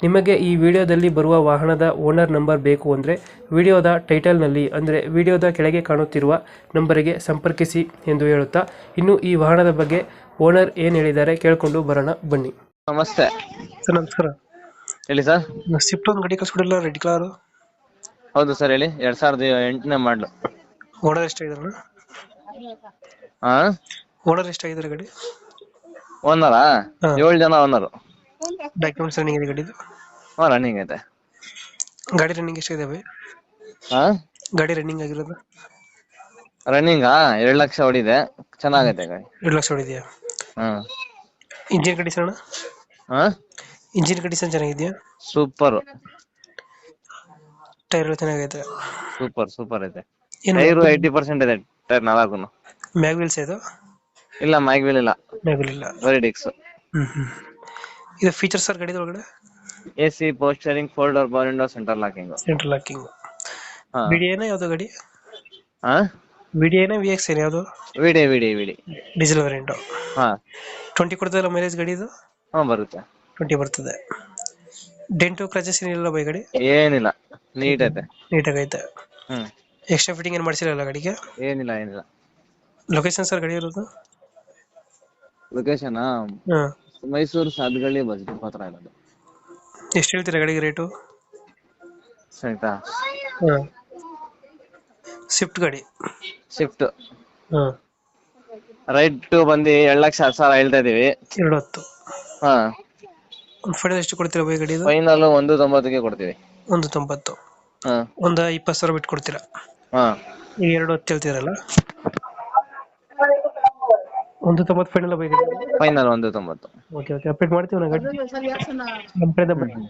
ನಿಮಗೆ ಈ ವಿಡಿಯೋದಲ್ಲಿ ಬರುವ ವಾಹನದ ಓನರ್ ನಂಬರ್ ಬೇಕು ಅಂದರೆ ವಿಡಿಯೋದ ಟೈಟಲ್ನಲ್ಲಿ ಅಂದರೆ ವಿಡಿಯೋದ ಕೆಳಗೆ ಕಾಣುತ್ತಿರುವ ನಂಬರಿಗೆ ಸಂಪರ್ಕಿಸಿ ಎಂದು ಹೇಳುತ್ತಾ ಇನ್ನು ಈ ವಾಹನದ ಬಗ್ಗೆ ಓನರ್ ಏನು ಹೇಳಿದ್ದಾರೆ ಕೇಳಿಕೊಂಡು ಬರೋಣ ಬನ್ನಿ. ನಮಸ್ತೆ. ಸರ್ ನಮಸ್ಕಾರ. ಹೇಳಿ ಸರ್. ಸ್ವಿಫ್ಟ್ ಒಂದು ಗಾಡಿ ಕಳ್ಸ್ಕೊಡಿಲ್ಲ ರೆಡ್ ಕಲರ್ ಹೌದು ಸರ್ ಹೇಳಿ. ಎರಡ್ ಸಾವಿರದ ಎಂಟನೇ ಮಾಡ್ಲು ಓನರ್ ಎಷ್ಟಾಗಿದಾರಣ ಹಾ ಓನರ್ ಎಷ್ಟಾಗಿದ್ದಾರೆ ಗಾಡಿ? ಓನರಾ ಹಾ. ಏಳು ಜನ ಓನರು ಡಾಕ್ಯುಮೆಂಟ್ಸ್ ರನ್ನಿಂಗ್ ಇದೆ? ಗಾಡಿದು ಹಾ ರನ್ನಿಂಗ್ ಐತೆ. ಗಾಡಿ ರನ್ನಿಂಗ್ ಎಷ್ಟಿದಾವೆ ಹಾ? ಗಾಡಿ ರನ್ನಿಂಗ್ ಆಗಿರೋದು? ರನ್ನಿಂಗಾ ಎರಡ್ ಲಕ್ಷ ಹೊಡಿದೆ. ಚೆನ್ನಾಗೈತೆ ಗಾಡಿ. ಎರಡು ಲಕ್ಷ ಹೊಡಿದೆಯಾ? ಹಾ. ಇಂಜಿನ್ ಕಂಡೀಷನ್ ಅಣ್ಣ? ಹಾ? ಇಂಜಿನ್ ಕಂಡೀಷನ್ ಚೆನ್ನಾಗಿದೆಯಾ? ಸೂಪರ್ ಟೈರ್ ಚೆನ್ನಾಗೈತೆ. ಸೂಪರ್ ಸೂಪರ್ ಐತೆ. ಏನು ಟೈರು ಏಯ್ಟಿ ಪರ್ಸೆಂಟ್ ಇದೆ ಟೈರ್ ನಾಲ್ಕು ಮ್ಯಾಗ್ ವೀಲ್ಸ್ ಇದು? ಇಲ್ಲ ಮೈಗ್ವಿಲ್ ಇಲ್ಲ. ಮ್ಯಾಗ್ ವೀಲ್ ಇಲ್ಲ. ಬರೀ ಡಿಕ್ಸ್ ಹ್ಮ್ ಹ್ಮ್. ಇದು ಫೀಚರ್ ಸರ್ ಗಡಿ ಒಳಗಡೆ ಎ ಸಿ ಪೋಸ್ಟರಿಂಗ್ ಫೋಲ್ಡರ್ bar window center locking central locking ಏನ ಯಾವುದು ಗಡಿ? ಹಾ ಬಿಡಿ ಏನ ವಿ ಎಕ್ಸ್ ಏನ ಯಾವುದು? ವಿಡಿ ವಿಡಿ ವಿಡಿ ಡೀಸೆಲ್ ವೇರಿಯಂಟು ಹಾ. ಟ್ವೆಂಟಿ ಕೊಡ್ತದಲ್ಲ ಮೈಲೇಜ್ ಗಾಡಿ ಇದು? ಹಾ ಬರುತ್ತೆ. ಟ್ವೆಂಟಿ ಬರ್ತದೆ. ಡೆಂಟು ಕ್ರಚಸ್ ಏನಿಲ್ಲ ಬೈ ಗಡಿ? ಏನಿಲ್ಲ. ನೀಟ್ ಐತೆ. ನೀಟಾಗೈತೆ ಹ್ಮ್. ಎಕ್ಸ್ಟ್ರಾ ಫಿಟ್ಟಿಂಗ್ ಏನು ಮಾಡಿಸಿಲ್ಲ ಗಡಿಗೆ? ಏನಿಲ್ಲ ಏನಿಲ್ಲ. ಲೊಕೇಶನ್ ಸರ್ ಗಡಿ ಇರೋದು? ಲೊಕೇಶನ್ ಹಾಂ. ಮೈಸೂರು ಸಾದ್ಗಳ್ಳಿ ಬಜೆಟ್ ಪತ್ರ ಹತ್ರ ಇರೋದು. ಎಷ್ಟು ಹೇಳ್ತೀರಾ ಗಡಿಗೆ ರೇಟು? ಆಯ್ತಾ ಹಾಂ. ಸ್ವಿಫ್ಟ್ ಗಾಡಿ. ಶಿಫ್ಟ್ ಹ್ಮ್ ರೈಟ್ ಬಂದು ಎರಡು ಲಕ್ಷ ಹತ್ತು ಸಾವಿರ ಹೇಳ್ತಾ ಇದೀವಿ. ಎರಡು ಹತ್ತು. ಹಾ. ಒಂದು ಫೈನಲ್ ಎಷ್ಟು ಕೊಡ್ತೀರಾ ಬೈ ಗಡಿ ಫೈನಲ್ ಒಂದು ತೊಂಬತ್ತಕ್ಕೆ ಕೊಡ್ತೀವಿ. ಒಂದು ತೊಂಬತ್ತು. ಹಾ. ಒಂದು ಇಪ್ಪತ್ತು ಸಾವಿರ ಬಿಟ್ಟು ಕೊಡ್ತೀರಾ? ಹಾ. ಈಗ ಎರಡು ಹೊತ್ತು ಹೇಳ್ತೀರಲ್ಲ? ಒಂದು ತೊಂಬತ್ತು ಫೈನಲ್ ಬೈ ಫೈನಲ್ ಒಂದು ತೊಂಬತ್ತು ಓಕೆ ಓಕೆ ಅಪ್ಡೇಟ್ ಮಾಡ್ತೀವಿ ನಾ ಗಾಡಿ ನಮ್ಮ ಕಡೆಯಿಂದ ಬನ್ನಿ